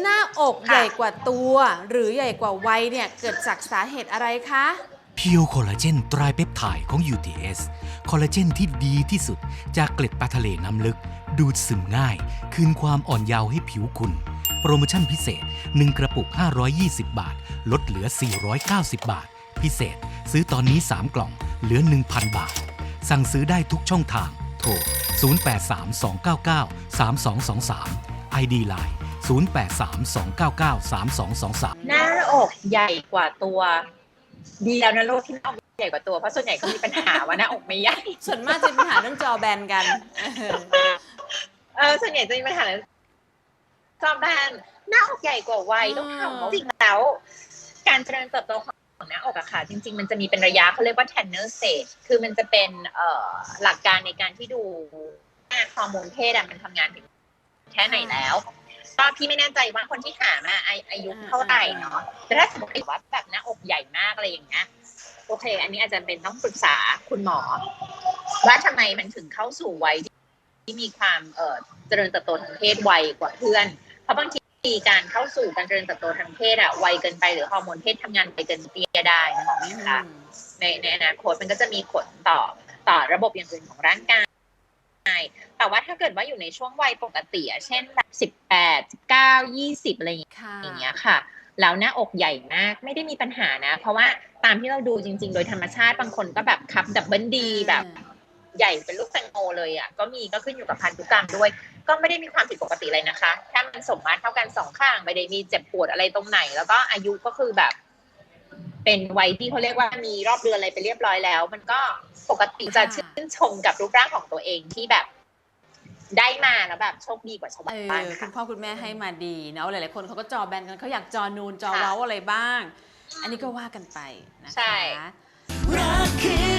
หน้าอกค่ะใหญ่กว่าตัว หรือใหญ่กว่าวัยเนี่ยเกิดจากสาเหตุอะไรคะเพียวคอลลาเจนไตรเปปไทด์ของ UTS คอลลาเจนที่ดีที่สุดจากเกล็ดปลาทะเลน้ำลึก ดูดซึมง่าย คืนความอ่อนเยาว์ให้ผิวคุณ โปรโมชั่นพิเศษ 1 กระปุก 520 บาท ลดเหลือ 490 บาท พิเศษ ซื้อตอนนี้ 3 กล่อง เหลือ 1,000 บาท สั่งซื้อได้ทุกช่องทาง โทร 0832993223 ID Line 0832993223 หน้าอกใหญ่กว่าตัว ดีแล้วนะลูกที่หน้าอกใหญ่กว่าตัวเพราะส่วนใหญ่ก็มีปัญหาว่าหน้าอกไม่ใหญ่ส่วนมากจะมีปัญหาเรื่องจอแบนกัน เออเออส่วนใหญ่จะมีปัญหาเรื่องจอมแบนหน้าอกใหญ่กว่าวัยต้องถามว่าจริงแล้ว การเจริญเติบโตของหน้าอกอะค่ะจริง ๆ มันจะมีเป็นระยะเขาเรียกว่า tanner stage คือมันจะเป็นเอ่อหลักการในการที่ดูฮอร์โมนเพศอะมันทำงานถึงแค่ไหนแล้ว ก็พี่ไม่แน่ใจว่าคนที่ถามอะอาอายุเท่าไหร่เนาะแต่ถ้าสมมติว่าแบบหน้าอกใหญ่มากอะไรอย่างเงี้ยโอเค อันนี้อาจจะเป็นต้องปรึกษาคุณหมอ ว่าทำไมมันถึงเข้าสู่วัยที่มีความเอ่อเจริญเติบโตทางเพศไวกว่าเพื่อน เพราะบางทีการเข้าสู่การเจริญเติบโตทางเพศอะไวเกินไปหรือฮอร์โมนเพศทำงานไปเกินเตี้ยได้นึกออกไหมคะในในอนาคตมันก็จะมีผลต่อต่อระบบอย่างอื่นของร่างกาย แต่ว่าถ้าเกิดว่าอยู่ในช่วงวัยปกติอะเช่นแบบสิบแปดสิบเก้ายี่สิบอะไรอย่างเงี้ยค่ะอย่างเงี้ยค่ะแล้วหน้าอกใหญ่มากไม่ได้มีปัญหานะ เพราะว่าตามที่เราดูจริง ๆ โดยธรรมชาติบางคนก็แบบคับดับเบิลดีแบบใหญ่เป็นลูกแตงโมเลยอะก็มีก็ขึ้นอยู่กับพันธุกรรมด้วย ก็ไม่ได้มีความผิดปกติเลยนะคะ ถ้ามันสมมาตรเท่ากันสองข้างไม่ได้มีเจ็บปวดอะไรตรงไหน แล้วก็อายุก็คือแบบ เป็นวัยที่เขาเรียกว่ามีรอบเดือนอะไรไปเรียบร้อยแล้ว มันก็ปกติจะค่ะชื่นชมกับรูปร่างของตัวเองที่แบบได้มาแล้วแบบโชคดีกว่าชาวเอบ้านอคุค่ะณพ่อคุณแม่ให้มาดีเนาะหลายๆคนเขาก็จอแบนกันเขาอยากจอนูนจอค่ะเว้าอะไรบ้าง อันนี้ก็ว่ากันไปนะคะใช่รักคือ